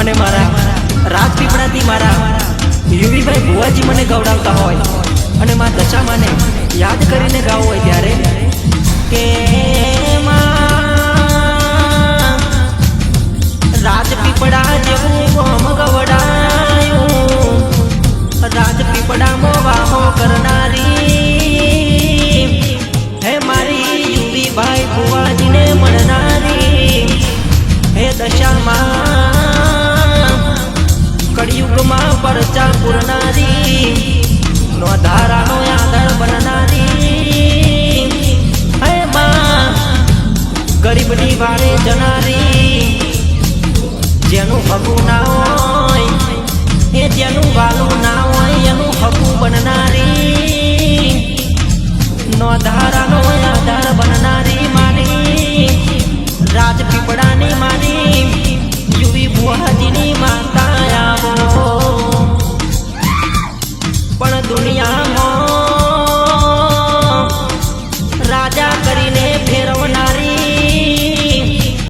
અને મારા રાજપીપળાથી મારા યુવીભાઈ ભુવાજી મને ગવડાવતા હોય અને મા દશામાને યાદ કરીને ગાવું હોય ત્યારે કે રાજપીપળા જેવું ગરીબની વારે જનારી, જેનું હગું ના હોય, એ જેનું વાલું ના હોય, એનું હગું બનનારી. નો ધારાનો આધાર બનનારી માની, રાજપીપળાની માની, યુવી બુહાજીની માતા આવો. પણ દુનિયા